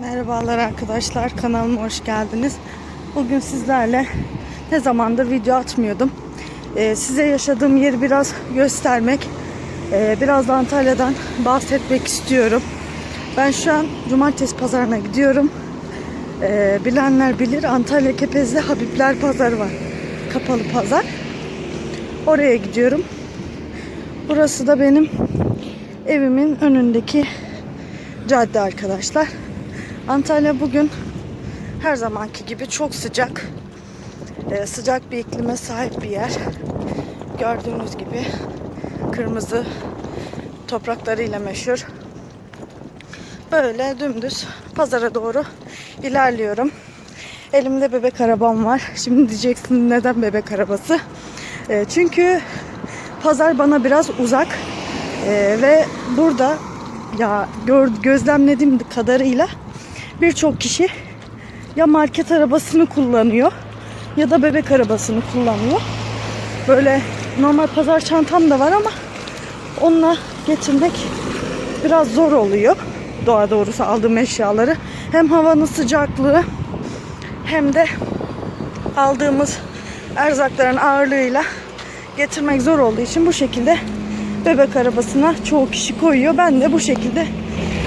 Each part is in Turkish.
Merhabalar arkadaşlar kanalıma hoş geldiniz. Bugün sizlerle ne zamandır video atmıyordum. Ee, size yaşadığım yeri biraz göstermek, e, biraz da Antalya'dan bahsetmek istiyorum. Ben şu an Cumartesi Pazarına gidiyorum. Ee, bilenler bilir Antalya Kepez'de Habibler Pazarı var. Kapalı pazar. Oraya gidiyorum. Burası da benim evimin önündeki cadde arkadaşlar. Antalya bugün her zamanki gibi çok sıcak. Ee, sıcak bir iklime sahip bir yer. Gördüğünüz gibi kırmızı topraklarıyla meşhur. Böyle dümdüz pazara doğru ilerliyorum. Elimde bebek arabam var. Şimdi diyeceksiniz neden bebek arabası? Ee, çünkü pazar bana biraz uzak. Ee, ve burada ya gör, gözlemlediğim kadarıyla birçok kişi ya market arabasını kullanıyor ya da bebek arabasını kullanıyor. Böyle normal pazar çantam da var ama onunla getirmek biraz zor oluyor. Doğa doğrusu aldığım eşyaları. Hem havanın sıcaklığı hem de aldığımız erzakların ağırlığıyla getirmek zor olduğu için bu şekilde bebek arabasına çoğu kişi koyuyor. Ben de bu şekilde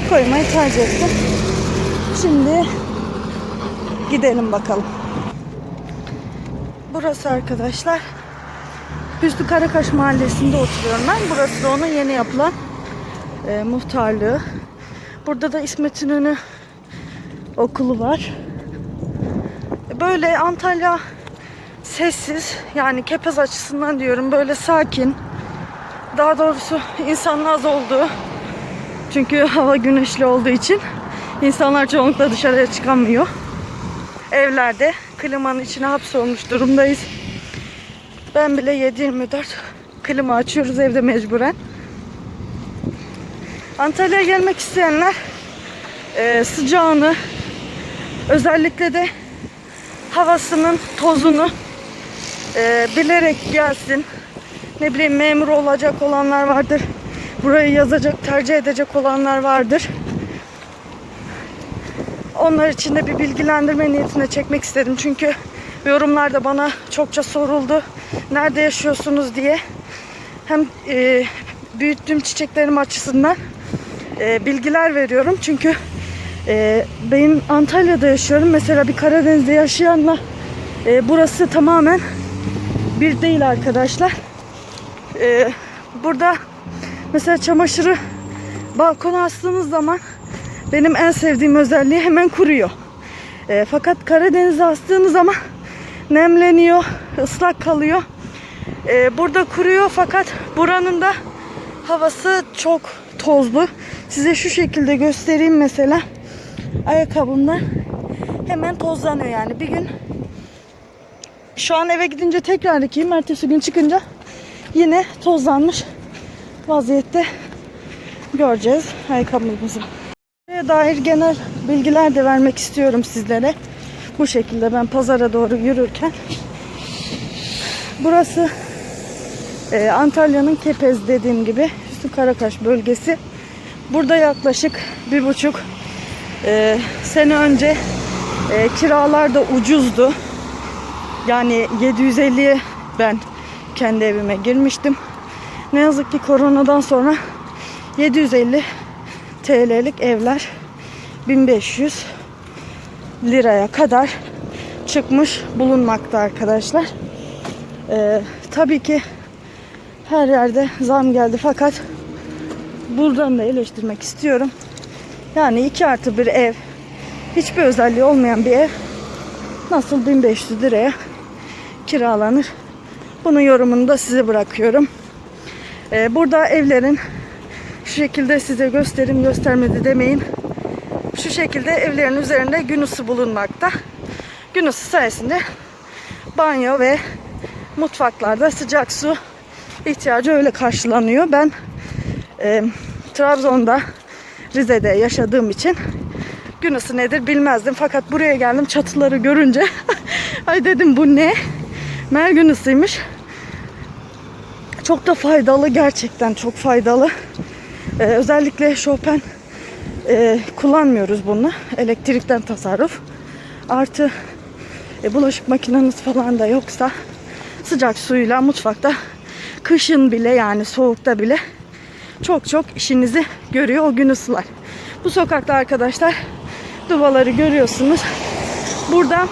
koymayı tercih ettim. Şimdi gidelim bakalım. Burası arkadaşlar Hüsnü Karakaş mahallesinde oturuyorum ben. Burası da onun yeni yapılan e, muhtarlığı. Burada da İsmet İnönü okulu var. Böyle Antalya sessiz yani Kepez açısından diyorum böyle sakin. Daha doğrusu insanın az olduğu. Çünkü hava güneşli olduğu için insanlar çoğunlukla dışarıya çıkamıyor. Evlerde klimanın içine hapsolmuş durumdayız. Ben bile 7-24 klima açıyoruz evde mecburen. Antalya'ya gelmek isteyenler e, sıcağını özellikle de havasının tozunu e, bilerek gelsin. Ne bileyim memur olacak olanlar vardır. Burayı yazacak, tercih edecek olanlar vardır. Onlar için de bir bilgilendirme niyetine çekmek istedim. Çünkü yorumlarda bana çokça soruldu. Nerede yaşıyorsunuz diye. Hem e, büyüttüğüm çiçeklerim açısından e, bilgiler veriyorum. Çünkü e, ben Antalya'da yaşıyorum. Mesela bir Karadeniz'de yaşayanla e, burası tamamen bir değil arkadaşlar. E, burada mesela çamaşırı balkona astığınız zaman benim en sevdiğim özelliği hemen kuruyor. E, fakat Karadeniz'e astığınız zaman nemleniyor, ıslak kalıyor. E, burada kuruyor fakat buranın da havası çok tozlu. Size şu şekilde göstereyim mesela. Ayakkabımda hemen tozlanıyor yani. Bir gün şu an eve gidince tekrar yıkayayım. Ertesi gün çıkınca yine tozlanmış vaziyette göreceğiz ayakkabımızı. Dair genel bilgiler de vermek istiyorum sizlere. Bu şekilde ben pazara doğru yürürken. Burası e, Antalya'nın Kepez dediğim gibi Hüsnü Karakaş bölgesi. Burada yaklaşık bir buçuk e, sene önce e, kiralar da ucuzdu. Yani 750'ye ben kendi evime girmiştim. Ne yazık ki koronadan sonra 750 TL'lik evler 1500 liraya kadar çıkmış bulunmakta arkadaşlar. Ee, tabii ki her yerde zam geldi fakat buradan da eleştirmek istiyorum. Yani 2 artı bir ev hiçbir özelliği olmayan bir ev nasıl 1500 liraya kiralanır? Bunun yorumunu da size bırakıyorum. Ee, burada evlerin şu şekilde size gösterim göstermedi demeyin. Şu şekilde evlerin üzerinde gün ısı bulunmakta. Gün ısı sayesinde banyo ve mutfaklarda sıcak su ihtiyacı öyle karşılanıyor. Ben e, Trabzon'da Rize'de yaşadığım için gün ısı nedir bilmezdim. Fakat buraya geldim çatıları görünce ay dedim bu ne? Mer gün ısıymış. Çok da faydalı gerçekten çok faydalı. Ee, özellikle Chopin e, kullanmıyoruz bunu. Elektrikten tasarruf. Artı e, bulaşık makineniz falan da yoksa sıcak suyla mutfakta kışın bile yani soğukta bile çok çok işinizi görüyor o gün ısılar. Bu sokakta arkadaşlar duvaları görüyorsunuz. Burada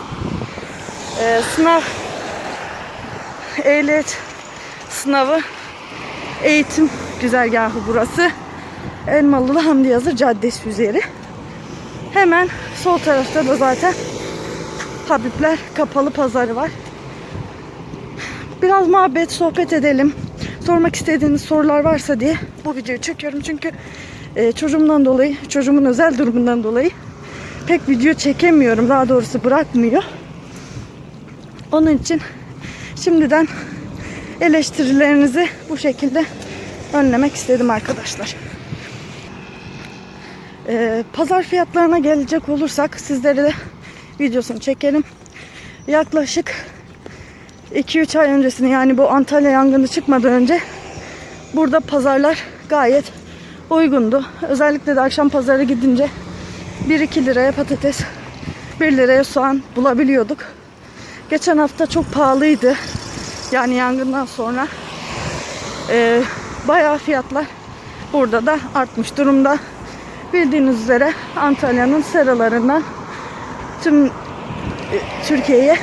e, sınav ehliyet sınavı eğitim güzergahı burası. Elmalılı Hamdi Yazır Caddesi üzeri. Hemen sol tarafta da zaten Habibler Kapalı Pazarı var. Biraz muhabbet, sohbet edelim. Sormak istediğiniz sorular varsa diye bu videoyu çekiyorum. Çünkü e, çocuğumdan dolayı, çocuğumun özel durumundan dolayı pek video çekemiyorum. Daha doğrusu bırakmıyor. Onun için şimdiden eleştirilerinizi bu şekilde önlemek istedim arkadaşlar. Ee, pazar fiyatlarına gelecek olursak sizlere de videosunu çekelim. Yaklaşık 2-3 ay öncesini yani bu Antalya yangını çıkmadan önce burada pazarlar gayet uygundu. Özellikle de akşam pazarı gidince 1-2 liraya patates, 1 liraya soğan bulabiliyorduk. Geçen hafta çok pahalıydı. Yani yangından sonra e, bayağı fiyatlar burada da artmış durumda. Bildiğiniz üzere Antalya'nın seralarından tüm e, Türkiye'ye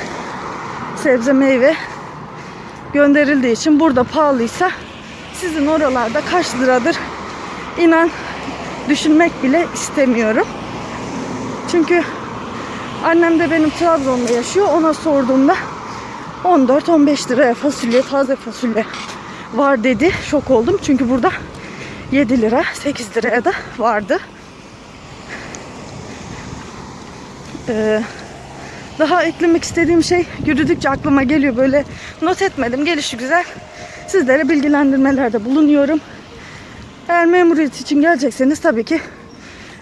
sebze meyve gönderildiği için burada pahalıysa sizin oralarda kaç liradır inan düşünmek bile istemiyorum. Çünkü annem de benim Trabzon'da yaşıyor. Ona sorduğumda 14-15 liraya fasulye, taze fasulye var dedi. Şok oldum. Çünkü burada 7 lira, 8 liraya da vardı. Ee, daha eklemek istediğim şey yürüdükçe aklıma geliyor. Böyle not etmedim. Gelişi güzel. Sizlere bilgilendirmelerde bulunuyorum. Eğer memuriyet için gelecekseniz tabii ki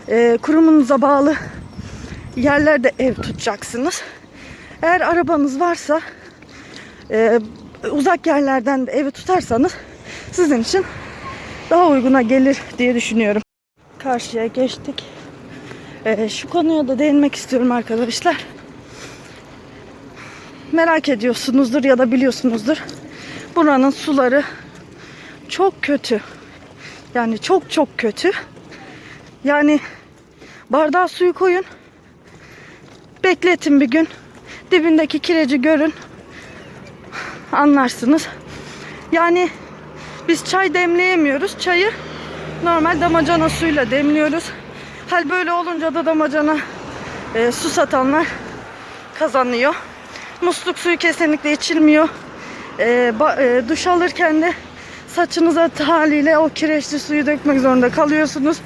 e, kurumunuza bağlı yerlerde ev tutacaksınız. Eğer arabanız varsa e, uzak yerlerden de evi tutarsanız sizin için daha uyguna gelir diye düşünüyorum. Karşıya geçtik. E, şu konuya da değinmek istiyorum arkadaşlar. Merak ediyorsunuzdur ya da biliyorsunuzdur. Buranın suları çok kötü. Yani çok çok kötü. Yani bardağa suyu koyun. Bekletin bir gün. Dibindeki kireci görün. Anlarsınız. Yani biz çay demleyemiyoruz. Çayı normal damacana suyla demliyoruz. Hal böyle olunca da damacana e, su satanlar kazanıyor. Musluk suyu kesinlikle içilmiyor. E, ba, e, duş alırken de saçınıza haliyle o kireçli suyu dökmek zorunda kalıyorsunuz.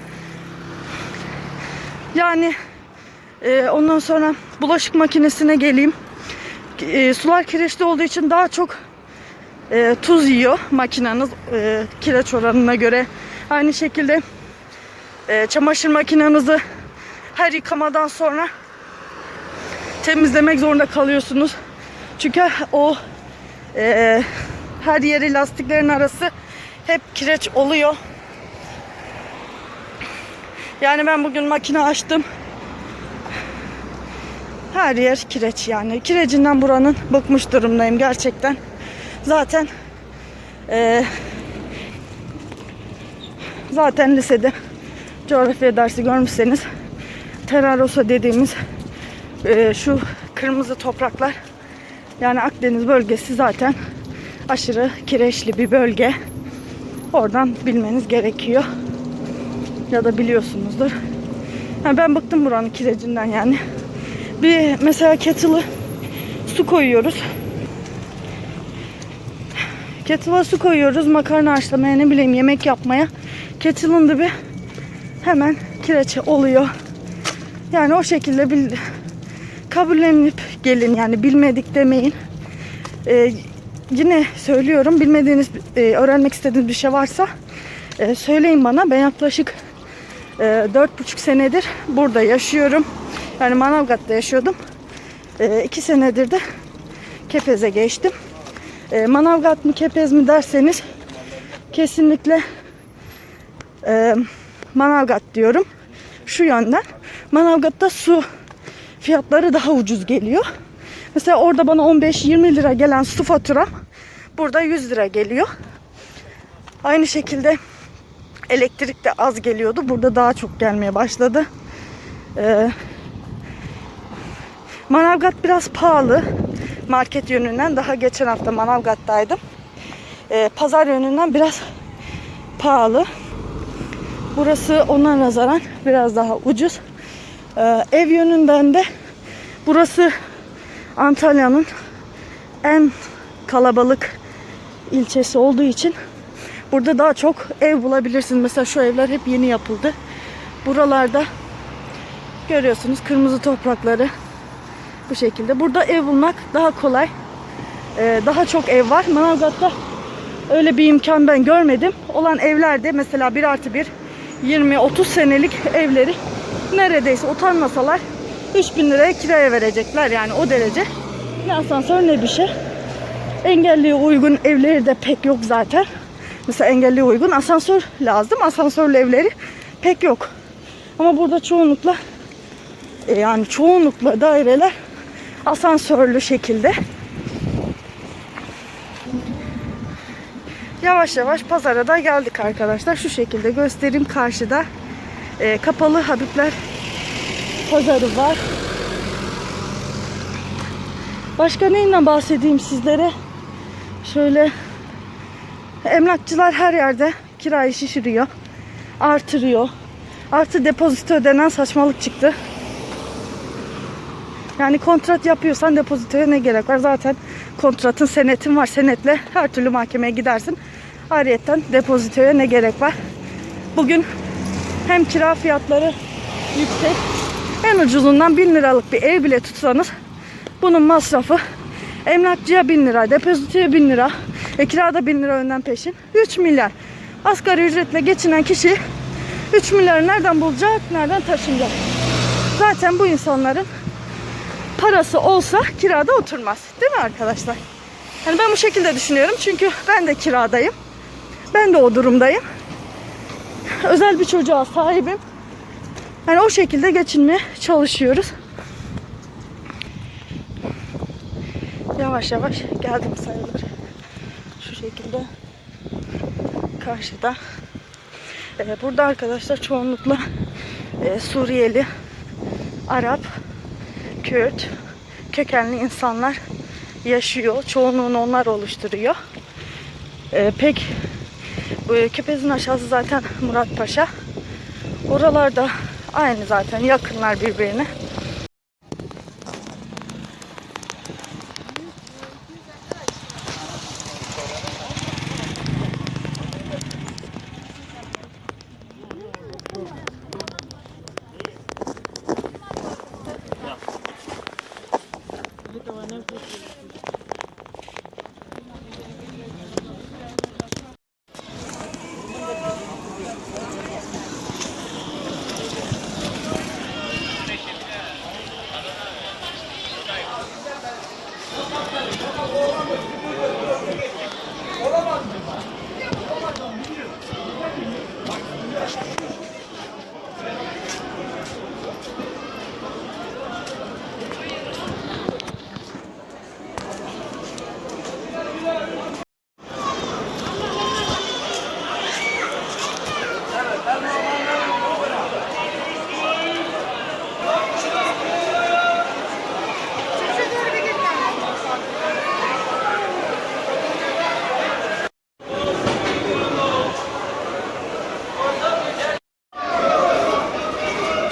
Yani e, ondan sonra bulaşık makinesine geleyim. E, sular kireçli olduğu için daha çok e, tuz yiyor makineniz e, kireç oranına göre. Aynı şekilde e, çamaşır makinenizi her yıkamadan sonra temizlemek zorunda kalıyorsunuz. Çünkü o e, her yeri lastiklerin arası hep kireç oluyor. Yani ben bugün makine açtım. Her yer kireç yani. Kirecinden buranın bıkmış durumdayım gerçekten. Zaten e, zaten lisede coğrafya dersi görmüşseniz Terrarosa dediğimiz e, şu kırmızı topraklar yani Akdeniz bölgesi zaten aşırı kireçli bir bölge. Oradan bilmeniz gerekiyor. Ya da biliyorsunuzdur. Yani ben bıktım buranın kirecinden yani. Bir mesela kettle'ı su koyuyoruz. Kettle'a su koyuyoruz makarna haşlamaya ne bileyim yemek yapmaya. Kettle'ın dibi hemen kireç oluyor. Yani o şekilde bil, kabullenip gelin yani bilmedik demeyin. Ee, yine söylüyorum bilmediğiniz, e, öğrenmek istediğiniz bir şey varsa e, söyleyin bana. Ben yaklaşık e, dört buçuk senedir burada yaşıyorum. Yani Manavgat'ta yaşıyordum. E, iki senedir de Kepez'e geçtim. E, Manavgat mı Kepez mi derseniz kesinlikle e, Manavgat diyorum. şu yönden. Manavgat'ta su fiyatları daha ucuz geliyor. Mesela orada bana 15-20 lira gelen su faturam burada 100 lira geliyor. Aynı şekilde elektrik de az geliyordu. Burada daha çok gelmeye başladı. Ee, Manavgat biraz pahalı. Market yönünden daha geçen hafta Manavgat'taydım. Ee, pazar yönünden biraz pahalı. Burası ona nazaran biraz daha ucuz. Ee, ev yönünden de burası Antalya'nın en kalabalık ilçesi olduğu için burada daha çok ev bulabilirsiniz. Mesela şu evler hep yeni yapıldı. Buralarda görüyorsunuz kırmızı toprakları bu şekilde. Burada ev bulmak daha kolay. Ee, daha çok ev var. Manavgat'ta öyle bir imkan ben görmedim. Olan evlerde mesela 1 artı 1 20-30 senelik evleri neredeyse utanmasalar 3000 liraya kiraya verecekler yani o derece. Ne asansör ne bir şey. Engelliye uygun evleri de pek yok zaten. Mesela engelliye uygun asansör lazım. Asansörlü evleri pek yok. Ama burada çoğunlukla e, yani çoğunlukla daireler asansörlü şekilde. Yavaş yavaş pazara da geldik arkadaşlar. Şu şekilde göstereyim karşıda. e, kapalı Habibler pazarı var. Başka neyinden bahsedeyim sizlere? Şöyle emlakçılar her yerde kirayı şişiriyor. Artırıyor. Artı depozito ödenen saçmalık çıktı. Yani kontrat yapıyorsan depozitoya ne gerek var? Zaten kontratın senetin var. Senetle her türlü mahkemeye gidersin. Ayrıyeten depozitoya ne gerek var? Bugün hem kira fiyatları yüksek. En ucuzundan 1000 liralık bir ev bile tutsanız bunun masrafı emlakçıya 1000 lira, depozitoya 1000 lira, e, kirada 1000 lira önden peşin. 3 milyar. Asgari ücretle geçinen kişi 3 milyarı nereden bulacak, nereden taşınacak? Zaten bu insanların parası olsa kirada oturmaz. Değil mi arkadaşlar? Yani ben bu şekilde düşünüyorum. Çünkü ben de kiradayım. Ben de o durumdayım. Özel bir çocuğa sahibim. Yani o şekilde geçinmeye çalışıyoruz. Yavaş yavaş geldim sayılır. Şu şekilde karşıda. Ee, burada arkadaşlar çoğunlukla e, Suriyeli, Arap, Kürt, kökenli insanlar yaşıyor. Çoğunluğunu onlar oluşturuyor. Ee, pek Kepez'in aşağısı zaten Muratpaşa. Oralarda aynı zaten yakınlar birbirine.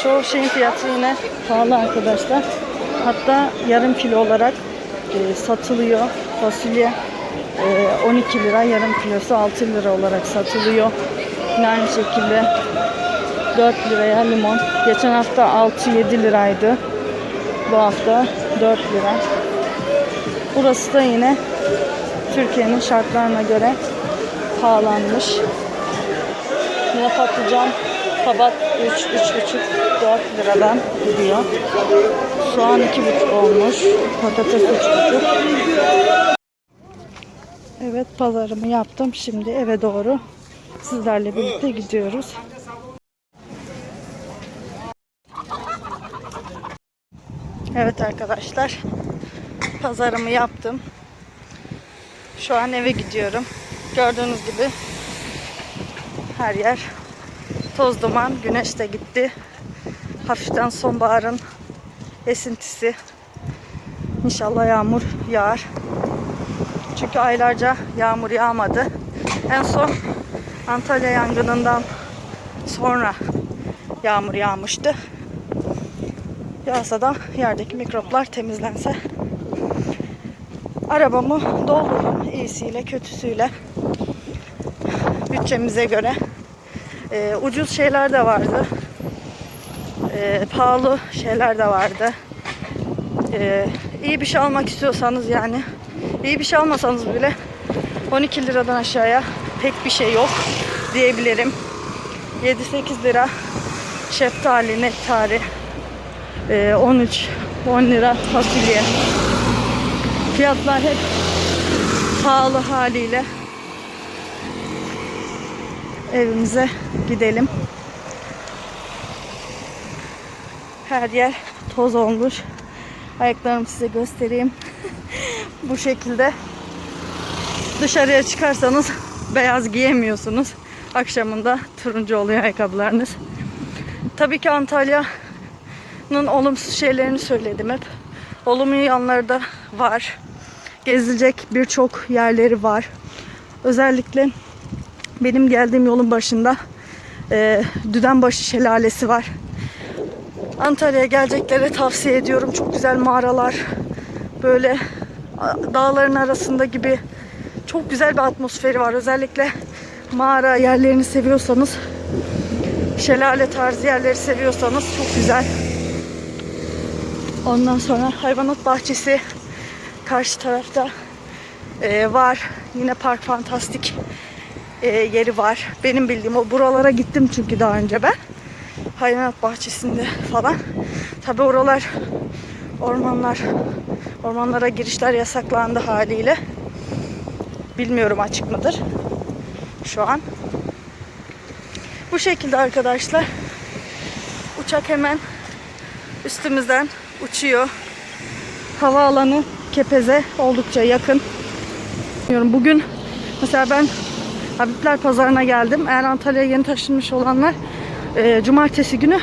Çoğu şeyin fiyatı yine pahalı arkadaşlar. Hatta yarım kilo olarak e, satılıyor. Fasulye e, 12 lira, yarım kilosu 6 lira olarak satılıyor. Yine aynı şekilde 4 liraya limon. Geçen hafta 6-7 liraydı. Bu hafta 4 lira. Burası da yine Türkiye'nin şartlarına göre pahalanmış. Yine patlıcan kabak 3, 3,5, 4 liradan gidiyor. Soğan 2,5 olmuş. Patates 3,5. Evet pazarımı yaptım. Şimdi eve doğru sizlerle birlikte gidiyoruz. Evet arkadaşlar. Pazarımı yaptım. Şu an eve gidiyorum. Gördüğünüz gibi her yer toz duman. Güneş de gitti. Hafiften sonbaharın esintisi. İnşallah yağmur yağar. Çünkü aylarca yağmur yağmadı. En son Antalya yangınından sonra yağmur yağmıştı. Yağsa da yerdeki mikroplar temizlense. Arabamı doldurdum iyisiyle kötüsüyle. Bütçemize göre. Ee, ucuz şeyler de vardı. Ee, pahalı şeyler de vardı. Ee, iyi bir şey almak istiyorsanız yani iyi bir şey almasanız bile 12 liradan aşağıya pek bir şey yok diyebilirim. 7-8 lira şeftali, nektari, ee, 13 10 lira fasulye. Fiyatlar hep pahalı haliyle. Evimize gidelim. Her yer toz olmuş. Ayaklarımı size göstereyim. Bu şekilde dışarıya çıkarsanız beyaz giyemiyorsunuz. Akşamında turuncu oluyor ayakkabılarınız. Tabii ki Antalya'nın olumsuz şeylerini söyledim hep. Olumlu yanları da var. Gezilecek birçok yerleri var. Özellikle benim geldiğim yolun başında e, Düdenbaşı Şelalesi var. Antalya'ya geleceklere tavsiye ediyorum. Çok güzel mağaralar. Böyle dağların arasında gibi çok güzel bir atmosferi var. Özellikle mağara yerlerini seviyorsanız, şelale tarzı yerleri seviyorsanız çok güzel. Ondan sonra hayvanat bahçesi karşı tarafta e, var. Yine Park Fantastik e, yeri var. Benim bildiğim o buralara gittim çünkü daha önce ben. Hayvanat bahçesinde falan. Tabi oralar ormanlar ormanlara girişler yasaklandı haliyle. Bilmiyorum açık mıdır şu an. Bu şekilde arkadaşlar. Uçak hemen üstümüzden uçuyor. Havaalanı Kepez'e oldukça yakın. Bugün mesela ben Habibler Pazarı'na geldim. Eğer Antalya'ya yeni taşınmış olanlar e, cumartesi günü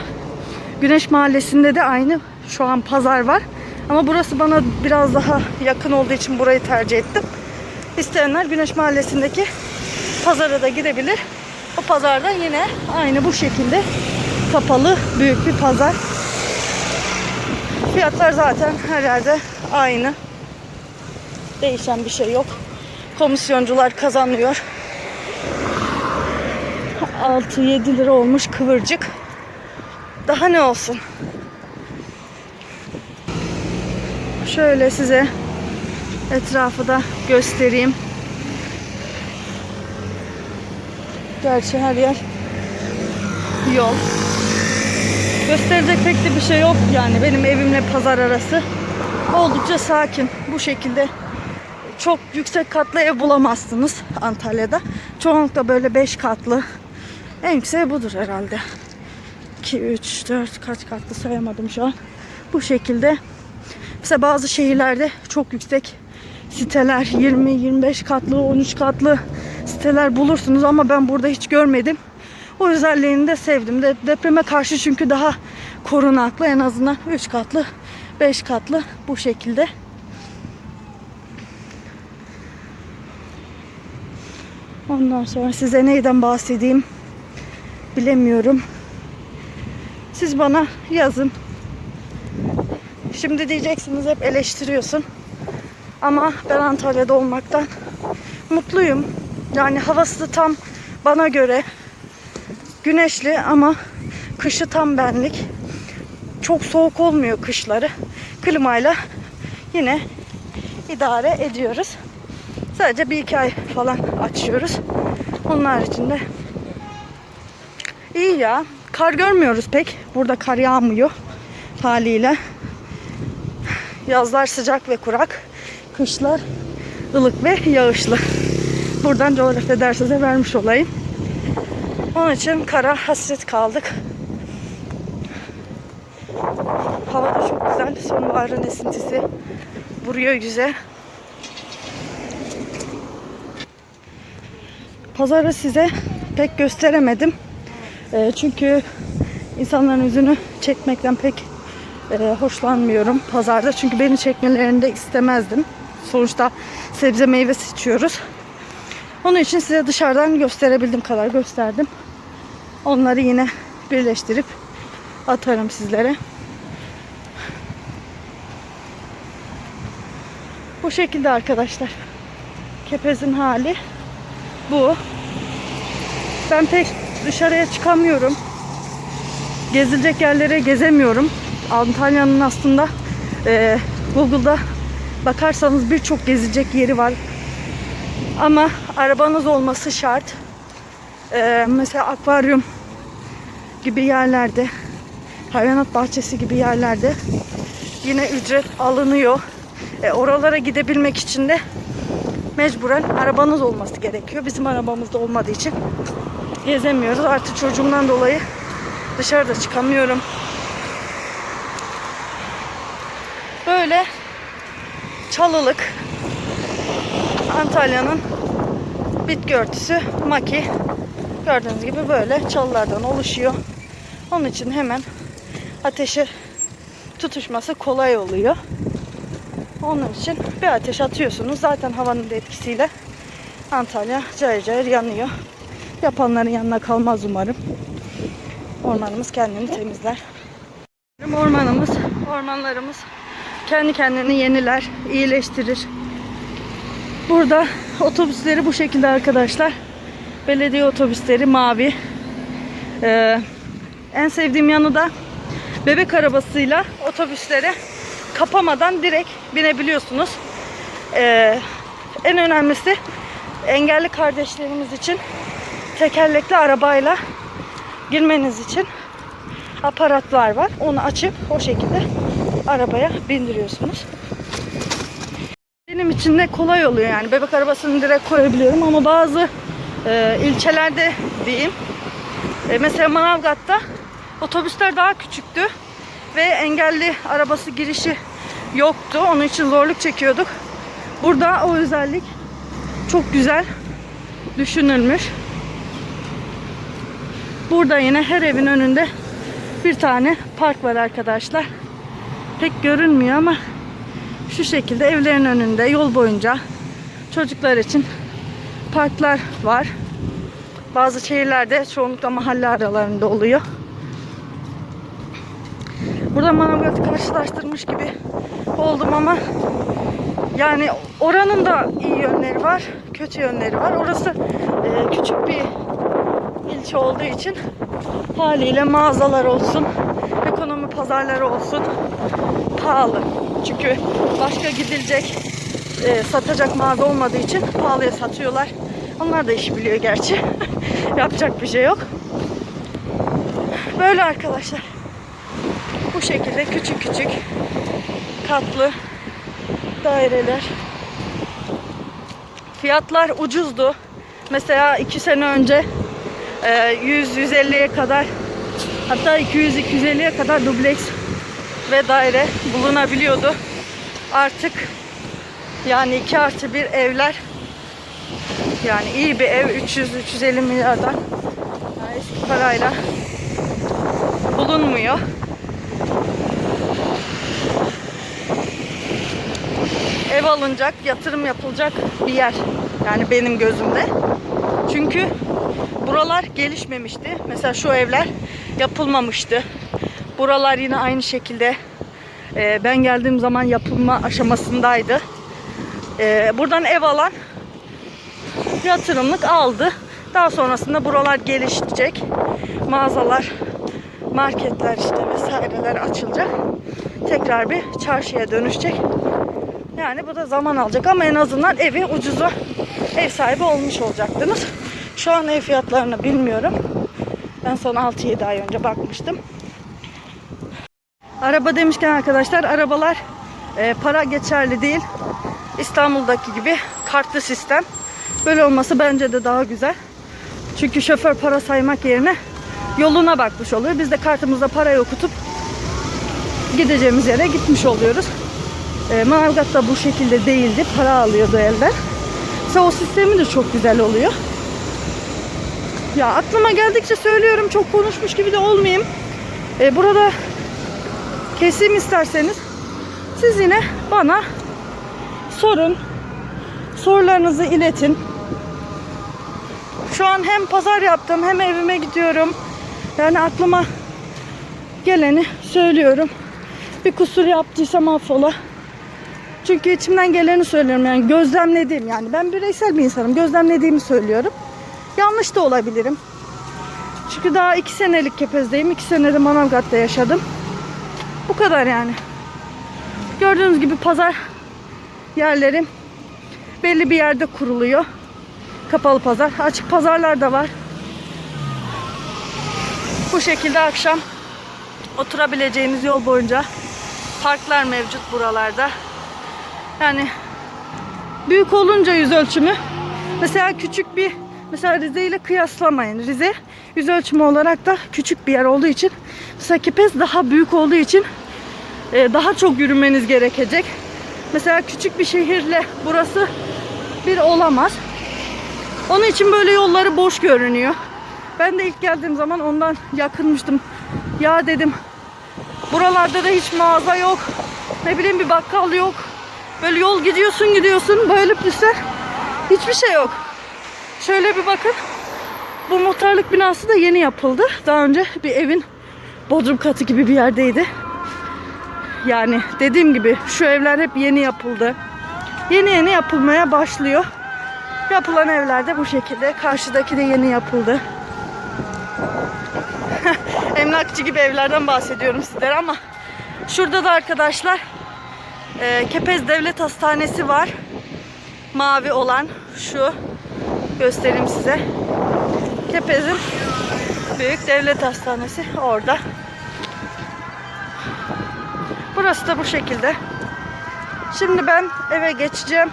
Güneş Mahallesi'nde de aynı şu an pazar var. Ama burası bana biraz daha yakın olduğu için burayı tercih ettim. İsteyenler Güneş Mahallesi'ndeki pazara da gidebilir. O pazarda yine aynı bu şekilde kapalı büyük bir pazar. Fiyatlar zaten her yerde aynı. Değişen bir şey yok. Komisyoncular kazanıyor. 6-7 lira olmuş kıvırcık. Daha ne olsun? Şöyle size etrafı da göstereyim. Gerçi her yer yol. Gösterecek pek de bir şey yok yani benim evimle pazar arası. Oldukça sakin. Bu şekilde çok yüksek katlı ev bulamazsınız Antalya'da. Çoğunlukla böyle 5 katlı. En yükseği budur herhalde. 2, 3, 4 kaç katlı sayamadım şu an. Bu şekilde. Mesela bazı şehirlerde çok yüksek siteler 20-25 katlı, 13 katlı siteler bulursunuz ama ben burada hiç görmedim. O özelliğini de sevdim. De depreme karşı çünkü daha korunaklı en azından 3 katlı, 5 katlı bu şekilde. Ondan sonra size neyden bahsedeyim bilemiyorum. Siz bana yazın. Şimdi diyeceksiniz hep eleştiriyorsun. Ama ben Antalya'da olmaktan mutluyum. Yani havası tam bana göre güneşli ama kışı tam benlik. Çok soğuk olmuyor kışları. Klimayla yine idare ediyoruz. Sadece bir iki ay falan açıyoruz. Onun haricinde iyi ya. Kar görmüyoruz pek. Burada kar yağmıyor haliyle. Yazlar sıcak ve kurak. Kışlar ılık ve yağışlı. Buradan coğrafya dersi de vermiş olayım. Onun için kara hasret kaldık. Hava da çok güzel. Sonbaharın esintisi vuruyor yüze. Pazarı size pek gösteremedim. Ee, çünkü insanların yüzünü çekmekten pek e, hoşlanmıyorum pazarda. Çünkü beni çekmelerini de istemezdim. Sonuçta sebze meyve seçiyoruz. Onun için size dışarıdan gösterebildiğim kadar gösterdim. Onları yine birleştirip atarım sizlere. Bu şekilde arkadaşlar. Kepez'in hali bu. Ben pek dışarıya çıkamıyorum. Gezilecek yerlere gezemiyorum. Antalya'nın aslında e, Google'da bakarsanız birçok gezilecek yeri var. Ama arabanız olması şart. E, mesela akvaryum gibi yerlerde, hayvanat bahçesi gibi yerlerde yine ücret alınıyor. E, oralara gidebilmek için de mecburen arabanız olması gerekiyor. Bizim arabamız da olmadığı için gezemiyoruz. Artık çocuğumdan dolayı dışarıda çıkamıyorum. Böyle çalılık Antalya'nın bitki örtüsü maki gördüğünüz gibi böyle çalılardan oluşuyor. Onun için hemen ateşe tutuşması kolay oluyor. Onun için bir ateş atıyorsunuz. Zaten havanın da etkisiyle Antalya cayır cayır yanıyor. Yapanların yanına kalmaz umarım. Ormanımız kendini temizler. Ormanımız, ormanlarımız kendi kendini yeniler, iyileştirir. Burada otobüsleri bu şekilde arkadaşlar. Belediye otobüsleri mavi. Ee, en sevdiğim yanı da bebek arabasıyla otobüslere kapamadan direkt binebiliyorsunuz. Ee, en önemlisi engelli kardeşlerimiz için tekerlekli arabayla girmeniz için aparatlar var. Onu açıp o şekilde arabaya bindiriyorsunuz. Benim için de kolay oluyor yani. Bebek arabasını direkt koyabiliyorum ama bazı e, ilçelerde diyeyim. E, mesela Manavgat'ta otobüsler daha küçüktü ve engelli arabası girişi yoktu. Onun için zorluk çekiyorduk. Burada o özellik çok güzel düşünülmüş. Burada yine her evin önünde bir tane park var arkadaşlar. Pek görünmüyor ama şu şekilde evlerin önünde yol boyunca çocuklar için parklar var. Bazı şehirlerde çoğunlukla mahalle aralarında oluyor. Burada Manavgat'ı karşılaştırmış gibi oldum ama yani oranın da iyi yönleri var, kötü yönleri var. Orası e, küçük bir ilçe olduğu için haliyle mağazalar olsun, ekonomi pazarları olsun pahalı. Çünkü başka gidilecek, e, satacak mağaza olmadığı için pahalıya satıyorlar. Onlar da iş biliyor gerçi. Yapacak bir şey yok. Böyle arkadaşlar. Bu şekilde küçük küçük katlı daireler. Fiyatlar ucuzdu. Mesela 2 sene önce 100-150'ye kadar hatta 200-250'ye kadar dubleks ve daire bulunabiliyordu. Artık yani 2 artı bir evler yani iyi bir ev 300-350 milyardan yani eski parayla bulunmuyor. Ev alınacak, yatırım yapılacak bir yer. Yani benim gözümde. Çünkü buralar gelişmemişti. Mesela şu evler yapılmamıştı. Buralar yine aynı şekilde e, ben geldiğim zaman yapılma aşamasındaydı. E, buradan ev alan yatırımlık aldı. Daha sonrasında buralar gelişecek. Mağazalar, marketler işte vesaireler açılacak. Tekrar bir çarşıya dönüşecek. Yani bu da zaman alacak ama en azından evi ucuza ev sahibi olmuş olacaktınız. Şu an ev fiyatlarını bilmiyorum. Ben son 6-7 ay önce bakmıştım. Araba demişken arkadaşlar arabalar e, para geçerli değil. İstanbul'daki gibi kartlı sistem. Böyle olması bence de daha güzel. Çünkü şoför para saymak yerine yoluna bakmış oluyor. Biz de kartımızda parayı okutup gideceğimiz yere gitmiş oluyoruz. E, Manavgat da bu şekilde değildi. Para alıyordu elden. Mesela o sistemi de çok güzel oluyor. Ya aklıma geldikçe söylüyorum. Çok konuşmuş gibi de olmayayım. E, burada keseyim isterseniz. Siz yine bana sorun. Sorularınızı iletin. Şu an hem pazar yaptım hem evime gidiyorum. Yani aklıma geleni söylüyorum. Bir kusur yaptıysam affola. Çünkü içimden geleni söylüyorum yani gözlemlediğim yani ben bireysel bir insanım gözlemlediğimi söylüyorum. Yanlış da olabilirim. Çünkü daha iki senelik Kepez'deyim. iki senede Manavgat'ta yaşadım. Bu kadar yani. Gördüğünüz gibi pazar yerleri belli bir yerde kuruluyor. Kapalı pazar. Açık pazarlar da var. Bu şekilde akşam oturabileceğiniz yol boyunca parklar mevcut buralarda. Yani büyük olunca yüz ölçümü mesela küçük bir mesela Rize ile kıyaslamayın. Rize yüz ölçümü olarak da küçük bir yer olduğu için mesela Kepez daha büyük olduğu için e, daha çok yürümeniz gerekecek. Mesela küçük bir şehirle burası bir olamaz. Onun için böyle yolları boş görünüyor. Ben de ilk geldiğim zaman ondan yakınmıştım. Ya dedim buralarda da hiç mağaza yok. Ne bileyim bir bakkal yok. Böyle yol gidiyorsun gidiyorsun böyle püsler. Hiçbir şey yok. Şöyle bir bakın. Bu muhtarlık binası da yeni yapıldı. Daha önce bir evin bodrum katı gibi bir yerdeydi. Yani dediğim gibi şu evler hep yeni yapıldı. Yeni yeni yapılmaya başlıyor. Yapılan evler de bu şekilde. Karşıdaki de yeni yapıldı. Emlakçı gibi evlerden bahsediyorum sizlere ama şurada da arkadaşlar e, Kepez Devlet Hastanesi var. Mavi olan şu göstereyim size. Kepez'in büyük devlet hastanesi orada. Burası da bu şekilde. Şimdi ben eve geçeceğim.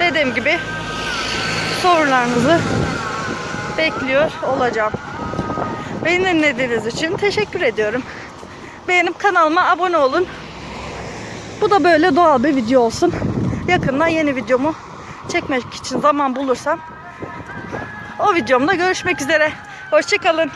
Dediğim gibi sorularınızı bekliyor olacağım. Beni dinlediğiniz için teşekkür ediyorum. Beğenip kanalıma abone olun. Bu da böyle doğal bir video olsun. Yakında yeni videomu çekmek için zaman bulursam o videomda görüşmek üzere. Hoşçakalın.